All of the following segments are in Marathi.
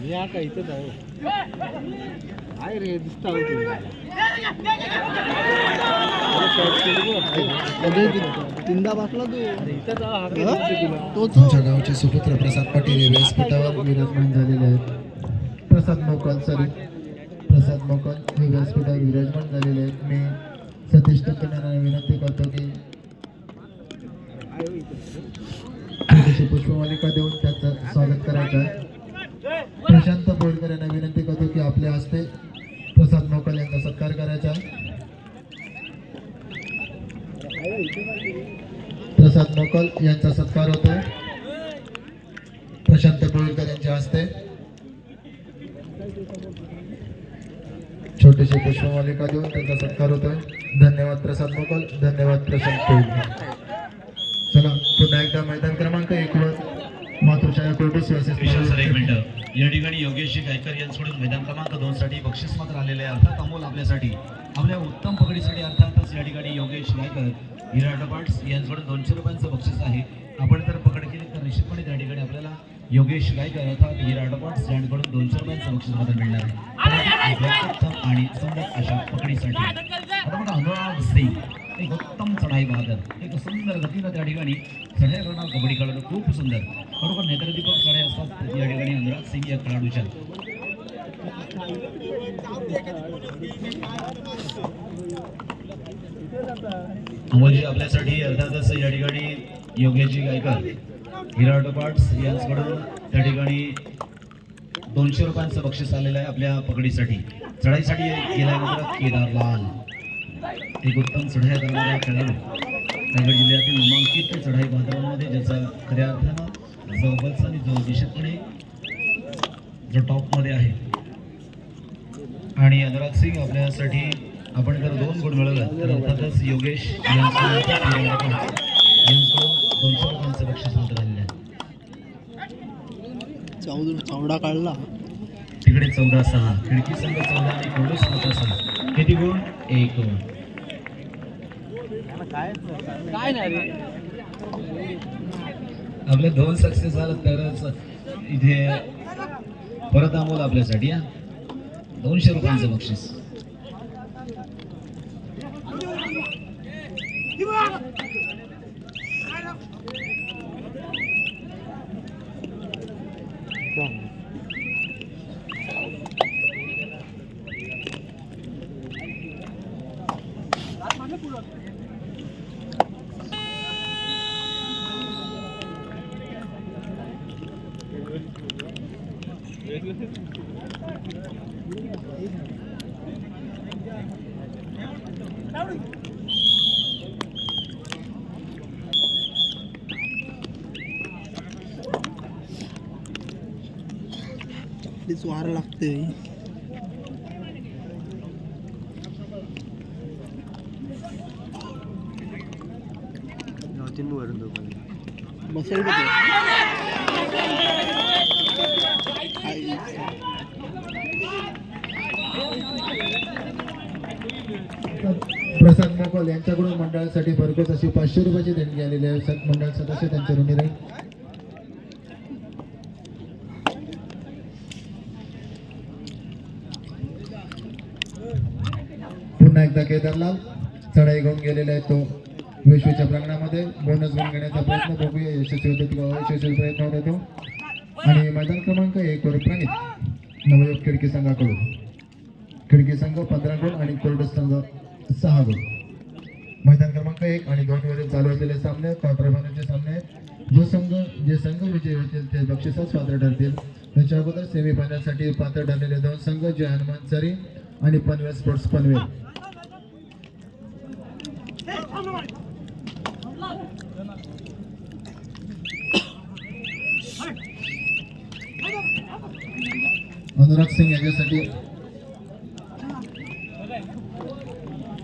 मी आता इथंच आहे. आहे रे दिसता तीनदा बसला तू इथंच तोच तुमच्या गावचे सुपुत्र प्रसाद पाटील हे व्यासपीठावर विराजमान झालेले आहेत. प्रसाद मोकल सॉरी प्रसाद मोकल हे व्यासपीठावर विराजमान झालेले आहेत. मी सतीश टक्केनांना विनंती करतो की पुष्पमालिका देऊन आपल्या हस्ते प्रसाद मोकल सत्कार करायचा प्रसाद मोकल यांचा सत्कार होतोय। प्रशांत बोरकर यांच्या हस्ते। छोटीशी पुष्पमालिका देऊन त्यांचा सत्कार होतोय. धन्यवाद प्रसाद मोकल धन्यवाद प्रशांत बोरकर चला, पुन्हा एकदा मैदान गायकर यांच्याकडून मैदान क्रमांक दोन साठी बक्षीस मात्र आलेले आहे. अर्थात अमोल आपल्यासाठी आपल्या उत्तम पकडीसाठी अर्थातच या ठिकाणी योगेश गायकर हिरा डपाट्स यांच्याकडून दोनशे रुपयांचं बक्षीस आहे. आपण जर पकड केली तर निश्चितपणे त्या ठिकाणी आपल्याला योगेश गायकर अर्थात हिरा डपाट्स यांच्याकडून दोनशे रुपयांचं बक्षीस मात्र मिळणार आहे. आणि सुंदर अशा पकडीसाठी. आता बघा अनुराग सिंग. एक उत्तम चढाई बहादर एक सुंदर गतीनं त्या ठिकाणी चढाई करणार कबड्डी खेळाडू खूप सुंदर. बरोबर नेत्रदीपक चढाई असतात या ठिकाणी अनुराग सिंग या खेळाडूच्या. अमोलजी आपल्यासाठी अर्थातच या ठिकाणी योगेशजी गायकर हिरा पार्ट्स यांच्याकडून त्या ठिकाणी दोनशे रुपयांचं बक्षीस आलेलं आहे आपल्या पकडीसाठी. चढाईसाठी गेल्यानंतर केदार लाल एक उत्तम चढाई करणारा खेळाडू. रायगड जिल्ह्यातील नामांकित चढाई बहादरांमध्ये ज्याचा खऱ्या अर्थानं जो अव्वलचा आणि जो निश्चितपणे जो टॉपमध्ये आहे. आणि अनुराग सिंग आपल्यासाठी आपण जर दोन गुण मिळवलं तर अर्थातच योगेश यांच्याकडून यांच्याकडून दोनशे रुपयांचं बक्षीस मात्र झालेलं आहे. चौदा चौडा काढला. तिकडे चौदा सहा खिडकी संघ चौदा आणि कोल्डू संघ सहा. किती गुण? एक गुण. काय नाही आपले दोन सक्सेस झालं तरच इथे परत आमोल आपल्यासाठी हा? दोनशे रुपयांचं बक्षीस. वार लागते बसेल का ते? आई. प्रसाद मोकल यांच्याकडून मंडळासाठी भरघोस अशी पाचशे रुपयाची देणगी आलेली आहे. मंडळ सदस्य त्यांचे ऋणी राहील. पुन्हा एकदा केदारलाल चढाई घेऊन गेलेला आहे तो विश्वच्या प्रांगणामध्ये. बोनस घेऊन घेण्याचा प्रयत्न बघूया. यशस्वी होतो किंवा अयशस्वी प्रयत्न होतो आणि मैदान क्रमांक एक वर प्रणित नवयुग खिडकी संघाकडून. खिडकी संघ पंधरा गुण आणि कोर्ट संघ सहा गुण. मैदान क्रमांक एक आणि दोन वरील चालू असलेले सामने क्वार्टर सामने. जो संघ जे संघ विजयी होतील ते बक्षिसास पात्र ठरतील. त्याच्या अगोदर सेमीफायनलसाठी पात्र ठरलेले दोन संघ जे हनुमान सरी आणि पनवेल स्पोर्ट्स पनवेल. अनुराग सिंग यांच्यासाठी.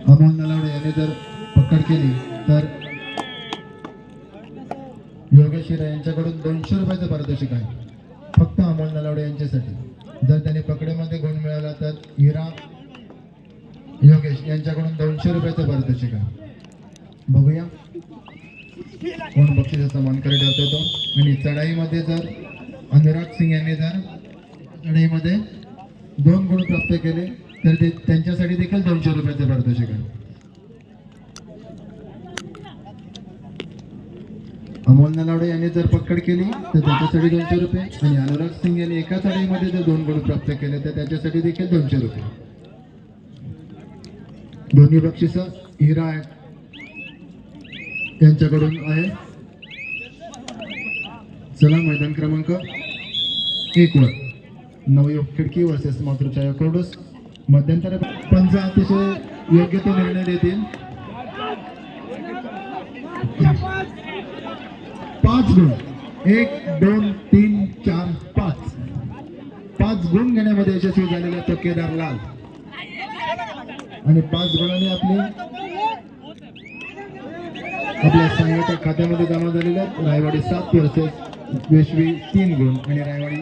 अमोल नलावडे यांनी जर पकड केली तर योगेश शिरा यांच्याकडून दोनशे रुपयाचं पारितोषिक आहे. फक्त अमोल नलावडे यांच्यासाठी. जर त्यांनी पकडेमध्ये गुण मिळाला तर हिरा योगेश यांच्याकडून दोनशे रुपयाचं पारितोषिक आहे. बघूया. कोण बक्षिसाचा मानकरी ठरतो आणि चढाईमध्ये जर अनुराग सिंग यांनी जर लढाईमध्ये दोन गुण प्राप्त केले तर ते त्यांच्यासाठी देखील दोनशे रुपयाचे पारितोषिक आहे अमोल नलावडे यांनी जर पकड केली तर त्याच्यासाठी दोनशे रुपये. आणि अनुराग सिंग यांनी एकाच अडीमध्ये जर दोन गुण प्राप्त केले तर त्याच्यासाठी देखील दोनशे रुपये. दोन्ही बक्षिस हिरा यांच्याकडून आहे चला मैदान क्रमांक एक वर. नवयुग खिडकी वर्सेस मातृच्या कोरडूस मध्यंतर पंच अतिशय योग्य तो निर्णय देतील. पाच गुण. एक दोन तीन चार पाच. पाच गुण घेण्यामध्ये यशस्वी झालेला तो केदार लाल. आणि पाच गुणांनी आपले आपल्या संघाच्या खात्यामध्ये जमा झालेल्या रायवाडी सात वर्सेस वेशवी तीन गुण आणि रायवाडी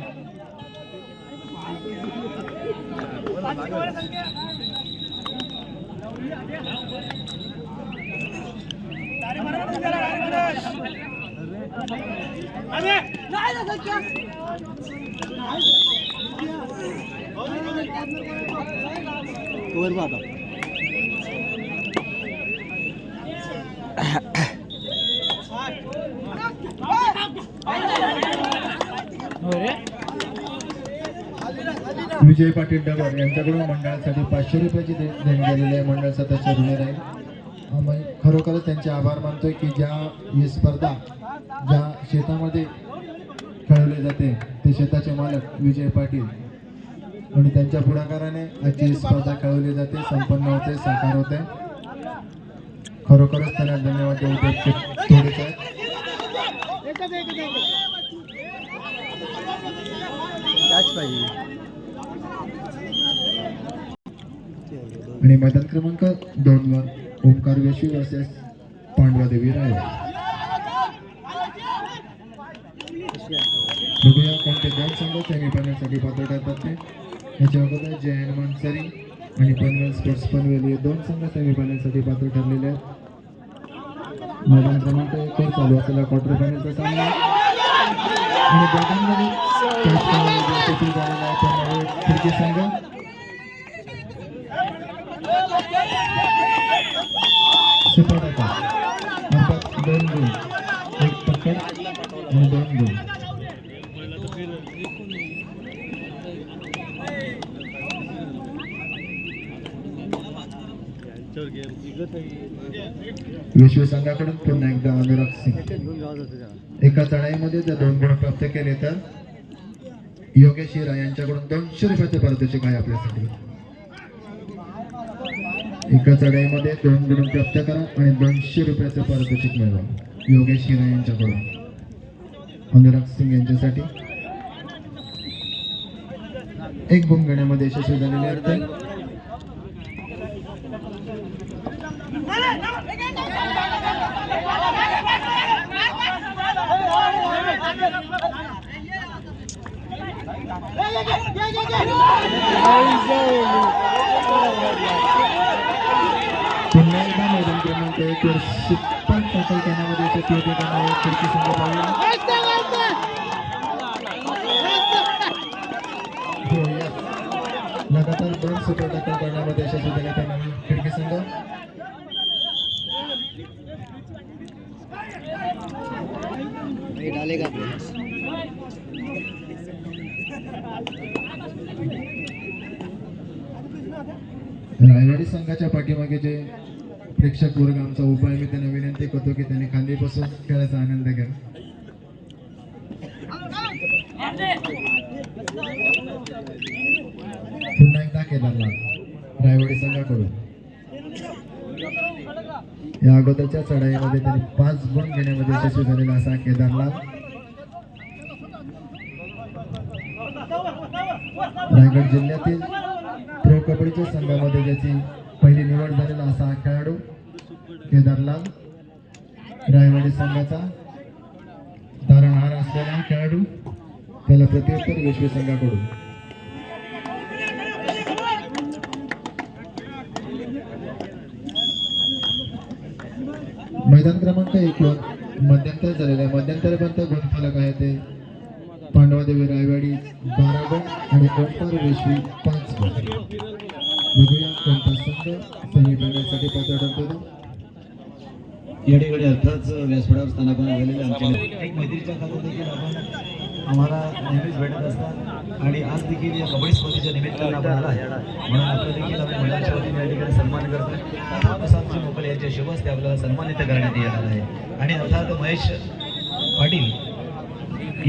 वर पाहता विजय पाटील डगर यांच्याकडून मंडळासाठी पाचशे रुपयाची दे- देणगी आलेली आहे. मंडळ सदस्य ऋणी राहील आम्ही खरोखरच त्यांचे आभार मानतोय की ज्या ही स्पर्धा ज्या शेतामध्ये खेळवली जाते ते शेताचे मालक विजय पाटील. आणि त्यांच्या पुढाकाराने आजची ही स्पर्धा खेळवली जाते संपन्न होते साकार होते. खरोखरच त्यांना धन्यवाद देऊ थोडेच आहेत त्याच पाहिजे आणि मैदान क्रमांक दोन वर ओंकार वेशी वर्सेस पांडवादेवी राय. बघूया कोणते दोन संघ सेमीफायनलसाठी पात्र ठरतात ते. याच्या अगोदर जयन मानसरी आणि पनवेल स्पोर्ट्स पनवेल हे दोन संघ सेमीफायनलसाठी पात्र ठरलेले आहेत. मैदान क्रमांक एक वर चालू असलेला क्वार्टर फायनलचा सामना. आणि दोघांमध्ये झालेला आहे संघ सुपर्णता अर्थात दोन गुण एक पकड आणि दोन गुण विश्व संघाकडून पुन्हा एकदा अनुराग सिंग. एका चढाईमध्ये जर दोन गुण प्राप्त केले तर योगेश हिरा यांच्याकडून दोनशे रुपयाचे पारितोषिक आहे आपल्यासाठी. एका चढाईमध्ये दोन गुण प्राप्त करा आणि दोनशे रुपयाचं पारितोषिक मिळवा योगेश हिरा यांच्याकडून अनुराग सिंग यांच्यासाठी एक गुण घेण्यामध्ये यशस्वी झालेले आहेत ते. पुन्हा मैदान एक वर सुपर टॅकल करण्यामध्ये संघ पाहूया हो, लगातार दोन सुपर टॅकल करण्यामध्ये यशस्वी झाले त्यांना. खिडकी संघ हे डालेगा रायवाडी संघाच्या पाठीमागे जे प्रेक्षक वर्ग आमचा उपाय मी त्यांना विनंती करतो की त्यांनी खांदीपासून खेळायचा आनंद घ्या. पुन्हा एकदा केदारनाथ रायवाडी संघाकडून. या अगोदरच्या चढाईमध्ये त्यांनी पाच गुण घेण्यामध्ये यशस्वी झालेला असा केदारनाथ. रायगड जिल्ह्यातील प्रो कबड्डीच्या संघामध्ये ज्याची पहिली निवड झालेला असा हा खेळाडू केदारलाल रायवाडी संघाचा तारणहार असलेला हा खेळाडू त्याला प्रत्युत्तर विश्व संघाकडून. मैदान क्रमांक एक मध्यंतर झालेला आहे मध्यंतरपर्यंत गुणफलक आहे ते पांडवादेवी रायवाडी बारा गण आणि ओंकार वेशवी पाच गण बघूया कोणता संघ सेमीफायनलसाठी पात्र ठरतो या ठिकाणी व्यासपीठावर झालेले एक मैत्रीच्या खात्यात देखील आपण आम्हाला नेहमीच भेटत असतात. आणि आज देखील या कबड्डी स्पर्धेच्या निमित्तानं आपण आला म्हणून आपलं देखील आपण मुलांच्या वतीने या ठिकाणी सन्मान करतो प्रसादजी मोकल यांच्या शुभ आपल्याला सन्मानित करण्यात येणार आहे. आणि अर्थात महेश पाटील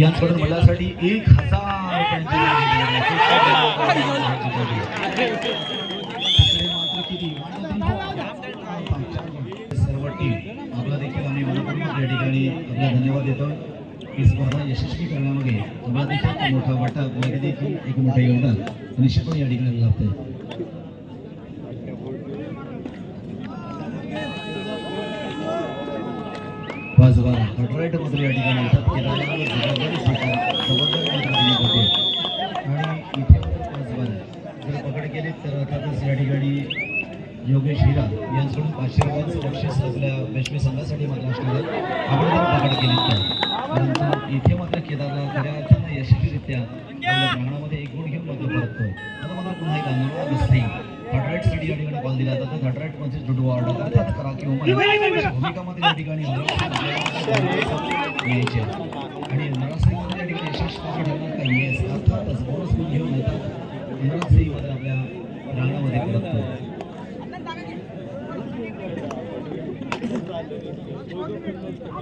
यांच्याकडून मुलासाठी एक हजार रुपयांची देणगी दिलेली आहे. तिकडे मात्र किती? सर्व टीम आपला देखील आम्ही मनपूर्वक या ठिकाणी आपला धन्यवाद देतो. ही स्पर्धा यशस्वी करण्यामध्ये आपला देखील मोठा वाटा आपल्याला देखील एक मोठं योगदान निश्चितपणे या ठिकाणी लाभतंय पाच बारा मात्र या ठिकाणी येतात. केदारनाथवर जबाबदारी जबाबदारी आणि इथे जर पकड केले तर अर्थातच या ठिकाणी योगेश हिरा यांच्याकडून पाचशे रुपयांचं बक्षीस आपल्या पेशवे संघासाठी मात्र असणार आहे आपण पकड केली परंतु इथे मात्र केदारला खऱ्या अर्थानं यशस्वीरित्या आपल्या प्रांगणामध्ये एक गुण घेऊन मात्र परततो आता मला पुन्हा एक अनुभव दिसते थर्डराईटसाठी या ठिकाणी कॉल दिला जातो. थर्डराईट म्हणजे जुडू ऑर्डर. अर्थात करा किंवा मला भूमिकामध्ये या ठिकाणी यायचे आणि नरासरीमध्ये या ठिकाणी यशस्वी ठरणार का येस अर्थातच बोनस गुण घेऊन येतात नरासरी मात्र आपल्या रांगामध्ये परततो आता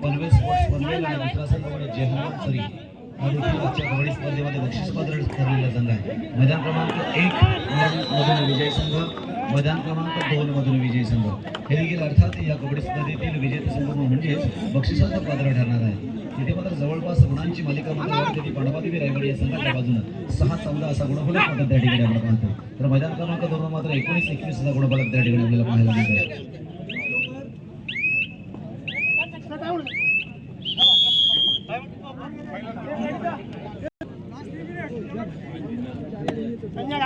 पनवेल स्पोर्ट्स पनवेल आणि दुसरा संघ म्हणजे जेहमत सरी हा देखील कबड्डी स्पर्धेमध्ये बक्षीस ठरलेला संघ आहे. मैदान क्रमांक एक मधून विजय संघ मैदान क्रमांक दोन मधून विजयी संघ. हे देखील अर्थात या कबड्डी स्पर्धेतील विजेता संघ म्हणजेच बक्षिसाचं पात्र ठरणार आहे. तिथे मात्र जवळपास गुणांची मालिका मात्र पांडवादेवी रायगड या संघाच्या बाजूनं सहा चौदा असा गुणफलक मात्र त्या ठिकाणी आपण पाहतो तर मैदान क्रमांक दोन मात्र एकोणीस एकवीस असा गुणफलक त्या ठिकाणी आपल्याला पाहायला मिळतो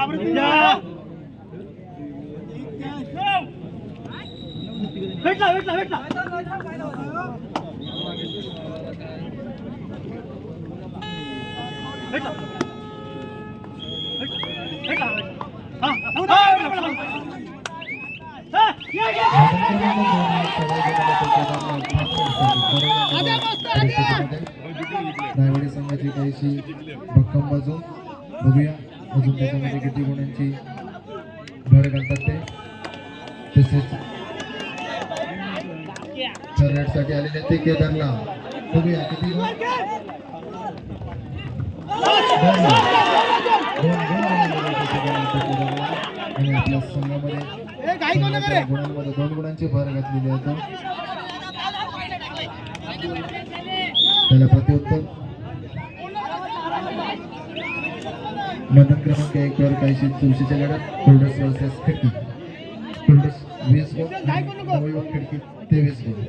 भेटला भेटला भेटला भेटला भेटला हा हा या या रायवाडी संघाची काहीशी भक्कम बाजू बघूया अजून त्याच्यामध्ये किती गुणांची भर घालतात ते तसेच साठी आलेले ते केदारला बघूया किती गुण आणि आपल्या संघामध्ये गुणांमध्ये दोन गुणांची भर घातलेली आहे त्याला प्रत्युत्तर मदत क्रमांक एक वर काहीशी चौशीच्या लढत कोल्डस वर्सेस खिडकी. कोल्डस वीस गुण आणि नववी वर खिडकी तेवीस गुण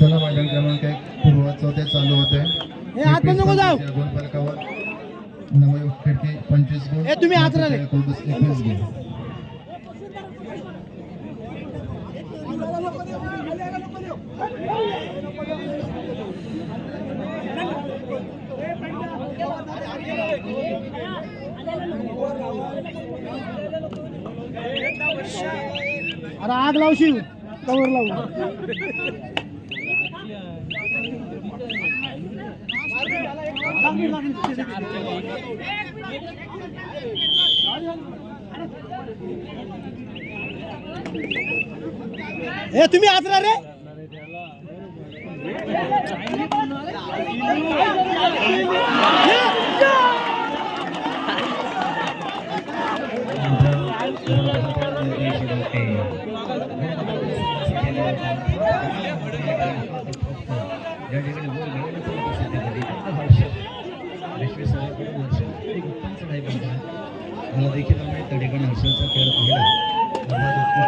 चला मैदान क्रमांक एक पूर्व चौथे चालू होते. दोन फलकावर नववी खिडकी पंचवीस गुण तुम्ही एकवीस गुण अरे आग लावशील कवर लावू हे तुम्ही आचरा रे. देखील आम्ही हर्षाचा खेळ पाहिला